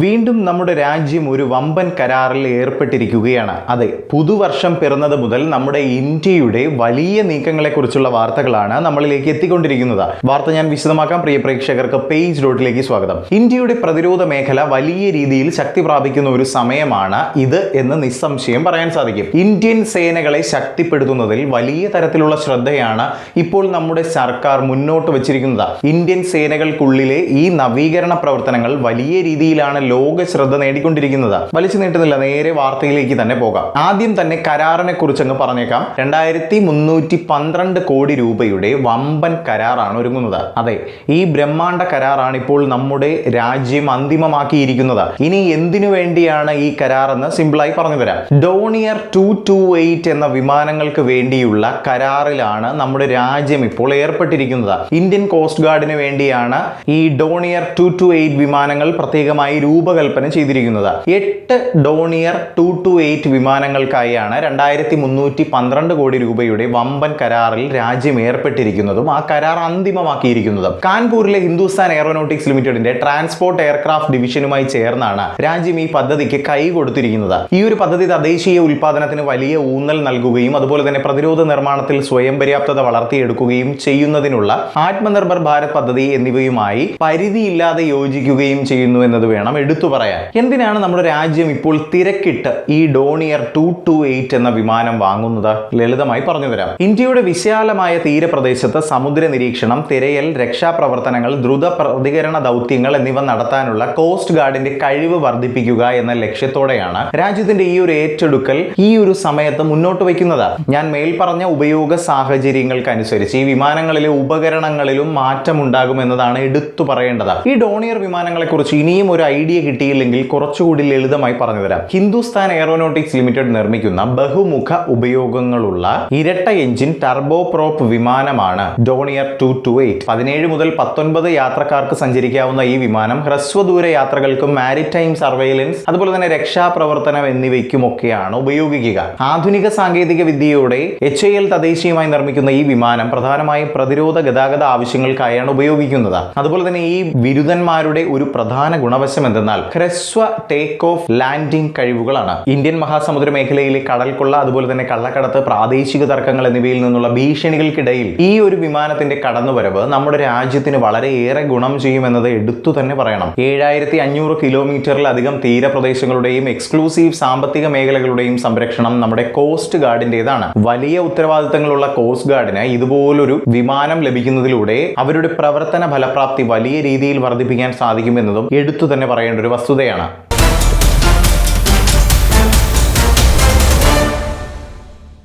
വീണ്ടും നമ്മുടെ രാജ്യം ഒരു വമ്പൻ കരാറിൽ ഏർപ്പെട്ടിരിക്കുകയാണ്. അതെ പുതുവർഷം പിറന്നത് മുതൽ നമ്മുടെ ഇന്ത്യയുടെ വലിയ നീക്കങ്ങളെക്കുറിച്ചുള്ള വാർത്തകളാണ് നമ്മളിലേക്ക് എത്തിക്കൊണ്ടിരിക്കുന്നത്. വാർത്ത ഞാൻ വിശദമാക്കാം. പ്രിയ പ്രേക്ഷകർക്ക് പേജ് ഡോട്ടിലേക്ക് സ്വാഗതം. ഇന്ത്യയുടെ പ്രതിരോധ മേഖല വലിയ രീതിയിൽ ശക്തി പ്രാപിക്കുന്ന ഒരു സമയമാണ് ഇത് എന്ന് നിസ്സംശയം പറയാൻ സാധിക്കും. ഇന്ത്യൻ സേനകളെ ശക്തിപ്പെടുത്തുന്നതിൽ വലിയ തരത്തിലുള്ള ശ്രദ്ധയാണ് ഇപ്പോൾ നമ്മുടെ സർക്കാർ മുന്നോട്ട് വച്ചിരിക്കുന്നത്. ഇന്ത്യൻ സേനകൾക്കുള്ളിലെ ഈ നവീകരണ പ്രവർത്തനങ്ങൾ വലിയ രീതിയിലാണ് ലോക ശ്രദ്ധ നേടിക്കൊണ്ടിരിക്കുന്നത്. വലിച്ചു നീട്ടുന്നില്ല നേരെ വാർത്തയിലേക്ക് തന്നെ പോകാം. ആദ്യം തന്നെ കരാറിനെ കുറിച്ച് അങ്ങ് പറഞ്ഞേക്കാം. രണ്ടായിരത്തി മുന്നൂറ്റി പന്ത്രണ്ട് കോടി രൂപയുടെ വമ്പൻ കരാറാണ് ഒരുങ്ങുന്നത്. അതെ ഈ ബ്രഹ്മാണ്ട കരാറാണ് ഇപ്പോൾ നമ്മുടെ രാജ്യം അന്തിമമാക്കിയിരിക്കുന്നത്. ഇനി എന്തിനു വേണ്ടിയാണ് ഈ കരാർ എന്ന് സിമ്പിളായി പറഞ്ഞു തരാം ഡോണിയർ ടു ടു എയ്റ്റ് എന്ന വിമാനങ്ങൾക്ക് വേണ്ടിയുള്ള കരാറിലാണ് നമ്മുടെ രാജ്യം ഇപ്പോൾ ഏർപ്പെട്ടിരിക്കുന്നത്. ഇന്ത്യൻ കോസ്റ്റ് ഗാർഡിന് വേണ്ടിയാണ് ഈ ഡോണിയർ ടു ടു എയ്റ്റ് വിമാനങ്ങൾ പ്രത്യേകമായി രൂപകൽപ്പന ചെയ്തിരിക്കുന്നത്. എട്ട് ഡോണിയർ ടു ടു എയ്റ്റ് വിമാനങ്ങൾക്കായാണ് രണ്ടായിരത്തി മുന്നൂറ്റി പന്ത്രണ്ട് കോടി രൂപയുടെ വമ്പൻ കരാറിൽ രാജ്യം ഏർപ്പെട്ടിരിക്കുന്നതും ആ കരാർ അന്തിമമാക്കിയിരിക്കുന്നതും. കാൺപൂരിലെ ഹിന്ദുസ്ഥാൻ എയറോനോട്ടിക്സ് ലിമിറ്റഡിന്റെ ട്രാൻസ്പോർട്ട് എയർക്രാഫ്റ്റ് ഡിവിഷനുമായി ചേർന്നാണ് രാജ്യം ഈ പദ്ധതിക്ക് കൈ കൊടുത്തിരിക്കുന്നത്. ഈ ഒരു പദ്ധതി തദ്ദേശീയ ഉൽപാദനത്തിന് വലിയ ഊന്നൽ നൽകുകയും അതുപോലെ തന്നെ പ്രതിരോധ നിർമ്മാണത്തിൽ സ്വയം പര്യാപ്തത വളർത്തിയെടുക്കുകയും ചെയ്യുന്നതിനുള്ള ആത്മനിർഭർ ഭാരത് പദ്ധതി എന്നിവയുമായി പരിധിയില്ലാതെ യോജിക്കുകയും ചെയ്യുന്നു എന്നത് വേണം എടുത്തു പറയാം എന്തിനാണ് നമ്മുടെ രാജ്യം ഇപ്പോൾ തിരക്കിട്ട് ഈ ഡോണിയർ ടു ടു എയ്റ്റ് എന്ന വിമാനം വാങ്ങുന്നത്? ലളിതമായി പറഞ്ഞു തരാം ഇന്ത്യയുടെ വിശാലമായ തീരപ്രദേശത്ത് സമുദ്ര നിരീക്ഷണം തിരയൽ രക്ഷാപ്രവർത്തനങ്ങൾ ദ്രുത പ്രതികരണ ദൗത്യങ്ങൾ എന്നിവ നടത്താനുള്ള കോസ്റ്റ് ഗാർഡിന്റെ കഴിവ് വർദ്ധിപ്പിക്കുക എന്ന ലക്ഷ്യത്തോടെയാണ് രാജ്യത്തിന്റെ ഈ ഒരു ഏറ്റെടുക്കൽ ഈ ഒരു സമയത്ത് മുന്നോട്ട് വയ്ക്കുന്നത്. ഞാൻ മേൽപ്പറഞ്ഞ ഉപയോഗ സാഹചര്യങ്ങൾക്കനുസരിച്ച് ഈ വിമാനങ്ങളിലെ ഉപകരണങ്ങളിലും മാറ്റമുണ്ടാകും എന്നതാണ് എടുത്തു പറയേണ്ടത്. ഈ ഡോണിയർ വിമാനങ്ങളെക്കുറിച്ച് ഇനിയും ഒരു ഐഡിയ കിട്ടിയില്ലെങ്കിൽ കുറച്ചുകൂടി ലളിതമായി പറഞ്ഞു തരാം ഹിന്ദുസ്ഥാൻ എയറോനോട്ടിക്സ് ലിമിറ്റഡ് നിർമ്മിക്കുന്ന ബഹുമുഖ ഉപയോഗങ്ങളുള്ള ഇരട്ട എഞ്ചിൻ ടർബോ പ്രോപ്പ് വിമാനമാണ് ഡോണിയർ ടു ടു എയ്റ്റ് പതിനേഴ് മുതൽ പത്തൊൻപത് യാത്രക്കാർക്ക് സഞ്ചരിക്കാവുന്ന ഈ വിമാനം ഹ്രസ്വദൂര യാത്രകൾക്കും മാരിടൈം സർവൈലൻസ് അതുപോലെ തന്നെ രക്ഷാപ്രവർത്തനം എന്നിവയ്ക്കുമൊക്കെയാണ് ഉപയോഗിക്കുക. ആധുനിക സാങ്കേതിക വിദ്യയോടെ എച്ച് എൽ തദ്ദേശീയമായി നിർമ്മിക്കുന്ന ഈ വിമാനം പ്രധാനമായും പ്രതിരോധ ഗതാഗത ആവശ്യങ്ങൾക്കായാണ് ഉപയോഗിക്കുന്നത്. അതുപോലെ തന്നെ ഈ ബിരുദന്മാരുടെ ഒരു പ്രധാന ഗുണവശം എന്തെന്നാൽ ഹ്രസ്വ ടേക്ക് ഓഫ് ലാൻഡിംഗ് കഴിവുകളാണ്. ഇന്ത്യൻ മഹാസമുദ്ര മേഖലയിലെ കടൽക്കൊള്ള അതുപോലെ തന്നെ കള്ളക്കടത്ത് പ്രാദേശിക തർക്കങ്ങൾ എന്നിവയിൽ നിന്നുള്ള ഭീഷണികൾക്കിടയിൽ ഈ ഒരു വിമാനത്തിന്റെ കടന്നുവരവ് നമ്മുടെ രാജ്യത്തിന് വളരെയേറെ ഗുണം ചെയ്യുമെന്നത് എടുത്തു തന്നെ പറയണം. ഏഴായിരത്തി അഞ്ഞൂറ് കിലോമീറ്ററിലധികം തീരപ്രദേശങ്ങളുടെയും എക്സ്ക്ലൂസീവ് സാമ്പത്തിക മേഖലകളുടെയും സംരക്ഷണം നമ്മുടെ കോസ്റ്റ് ഗാർഡിന്റെതാണ് വലിയ ഉത്തരവാദിത്തങ്ങളുള്ള കോസ്റ്റ് ഗാർഡിന് ഇതുപോലൊരു വിമാനം ലഭിക്കുന്നതിലൂടെ അവരുടെ പ്രവർത്തന ഫലപ്രാപ്തി വലിയ രീതിയിൽ വർദ്ധിപ്പിക്കാൻ സാധിക്കുമെന്നതും എടുത്തു തന്നെ പറയേണ്ട ഒരു വസ്തുതയാണ്.